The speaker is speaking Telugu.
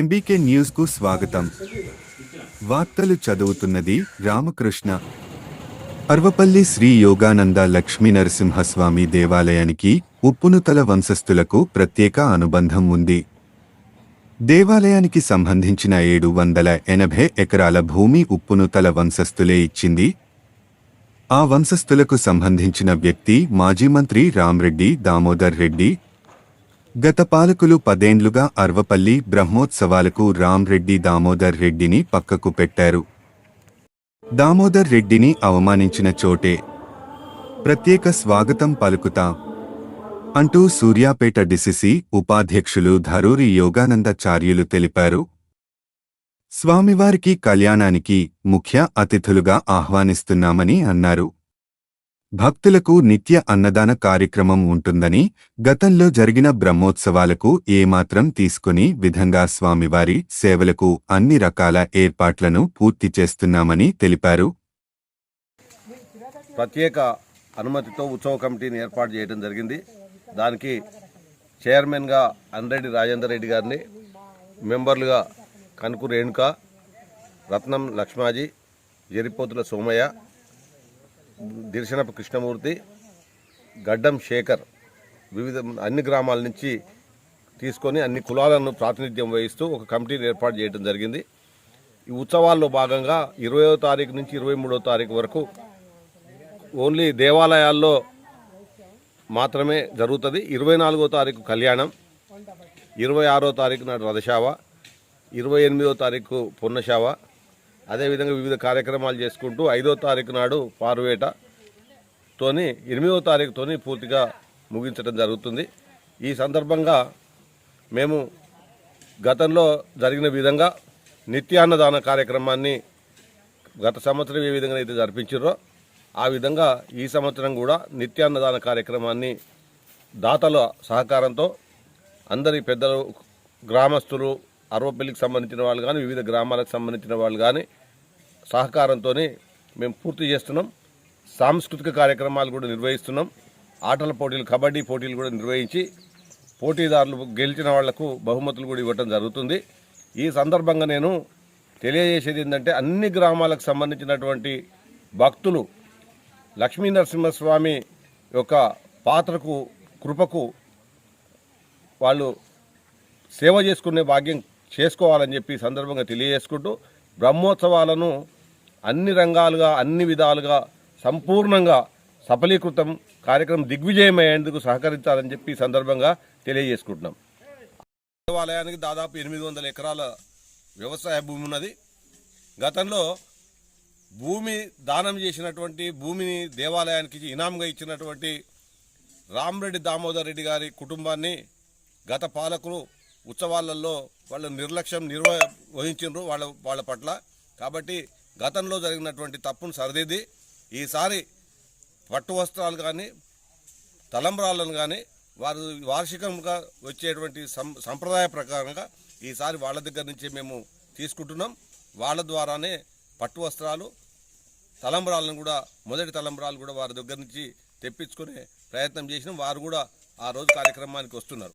ఎంబీకే న్యూస్కు స్వాగతం. వార్తలు చదువుతున్నది రామకృష్ణ. అర్వపల్లి శ్రీ యోగానంద లక్ష్మీ నరసింహస్వామి దేవాలయానికి ఉప్పునుతల వంశస్థులకు ప్రత్యేక అనుబంధం ఉంది. దేవాలయానికి సంబంధించిన ఏడు వందల ఎనభై ఎకరాల భూమి ఉప్పునుతల వంశస్థులే ఇచ్చింది. ఆ వంశస్థులకు సంబంధించిన వ్యక్తి మాజీ మంత్రి రామ్రెడ్డి దామోదర్ రెడ్డి గత పాలకులు పదేండ్లుగా అర్వపల్లి బ్రహ్మోత్సవాలకు రామ్రెడ్డి దామోదర్ రెడ్డిని పక్కకు పెట్టారు. దామోదర్ రెడ్డిని అవమానించిన చోటే ప్రత్యేక స్వాగతం పలుకుతా అంటూ సూర్యాపేట డిసిసి ఉపాధ్యక్షులు ధరూరి యోగానందాచార్యులు తెలిపారు. స్వామివారికి కళ్యాణానికి ముఖ్య అతిథులుగా ఆహ్వానిస్తున్నామని అన్నారు. భక్తులకు నిత్య అన్నదాన కార్యక్రమం ఉంటుందని గతంలో జరిగిన బ్రహ్మోత్సవాలకు ఏమాత్రం తీసుకుని విధంగా స్వామివారి సేవలకు అన్ని రకాల ఏర్పాట్లను పూర్తి చేస్తున్నామని తెలిపారు. ప్రత్యేక అనుమతితో ఉత్సవ కమిటీని ఏర్పాటు చేయడం జరిగింది. దానికి చైర్మన్గా అన్రెడ్డి రాజేందర్ రెడ్డి గారిని మెంబర్లుగా కనుకు రేణుక రత్నం లక్ష్మాజీ ఎరిపోతుల సోమయ్య దిర్శనప కృష్ణమూర్తి గడ్డం శేఖర్ వివిధ అన్ని గ్రామాల నుంచి తీసుకొని అన్ని కులాలను ప్రాతినిధ్యం వహిస్తూ ఒక కమిటీని ఏర్పాటు చేయడం జరిగింది. ఈ ఉత్సవాల్లో భాగంగా ఇరవయో తారీఖు నుంచి ఇరవై మూడో తారీఖు వరకు ఓన్లీ దేవాలయాల్లో మాత్రమే జరుగుతుంది. ఇరవై నాలుగో తారీఖు కళ్యాణం ఇరవై ఆరో తారీఖు నాడు రథశావ ఇరవై ఎనిమిదో తారీఖు పొన్నశావ అదేవిధంగా వివిధ కార్యక్రమాలు చేసుకుంటూ ఐదో తారీఖు నాడు పారువేటతోని ఎనిమిదో తారీఖుతోని పూర్తిగా ముగించడం జరుగుతుంది. ఈ సందర్భంగా మేము గతంలో జరిగిన విధంగా నిత్యాన్నదాన కార్యక్రమాన్ని గత సంవత్సరం ఏ విధంగా అయితే జరిపించారో ఆ విధంగా ఈ సంవత్సరం కూడా నిత్యాన్నదాన కార్యక్రమాన్ని దాతల సహకారంతో అందరి పెద్దలు గ్రామస్తులు అరవపల్లికి సంబంధించిన వాళ్ళు కానీ వివిధ గ్రామాలకు సంబంధించిన వాళ్ళు కానీ సహకారంతో మేము పూర్తి చేస్తున్నాం. సాంస్కృతిక కార్యక్రమాలు కూడా నిర్వహిస్తున్నాం. ఆటల పోటీలు కబడ్డీ పోటీలు కూడా నిర్వహించి పోటీదారులు గెలిచిన వాళ్ళకు బహుమతులు కూడా ఇవ్వటం జరుగుతుంది. ఈ సందర్భంగా నేను తెలియజేసేది ఏంటంటే అన్ని గ్రామాలకు సంబంధించినటువంటి భక్తులు లక్ష్మీ నరసింహస్వామి యొక్క పాత్రకు కృపకు వాళ్ళు సేవ చేసుకునే భాగ్యం చేసుకోవాలని చెప్పి సందర్భంగా తెలియజేసుకుంటూ బ్రహ్మోత్సవాలను అన్ని రంగాలుగా అన్ని విధాలుగా సంపూర్ణంగా సఫలీకృతం కార్యక్రమం దిగ్విజయమయ్యేందుకు సహకరించాలని చెప్పి సందర్భంగా తెలియజేసుకుంటున్నాం. దేవాలయానికి దాదాపు ఎనిమిది వందల ఎకరాల వ్యవసాయ భూమి ఉన్నది. గతంలో భూమి దానం చేసినటువంటి భూమిని దేవాలయానికి ఇనాంగా ఇచ్చినటువంటి రామరెడ్డి దామోదర్ రెడ్డి గారి కుటుంబాన్ని గత పాలకులు ఉత్సవాలలో వాళ్ళు నిర్లక్ష్యం నిర్వ వహించారు వాళ్ళ వాళ్ళ పట్ల. కాబట్టి గతంలో జరిగినటువంటి తప్పును సరిదిద్ది ఈసారి పట్టు వస్త్రాలు కానీ తలంబ్రాలను కానీ వారు వార్షికంగా వచ్చేటువంటి సం సంప్రదాయ ప్రకారంగా ఈసారి వాళ్ళ దగ్గర నుంచి మేము తీసుకుంటున్నాం. వాళ్ళ ద్వారానే పట్టు వస్త్రాలు తలంబరాలను కూడా మొదటి తలంబరాలు కూడా వారి దగ్గర నుంచి తెప్పించుకునే ప్రయత్నం చేసినాం. వారు కూడా ఆ రోజు కార్యక్రమానికి వస్తున్నారు.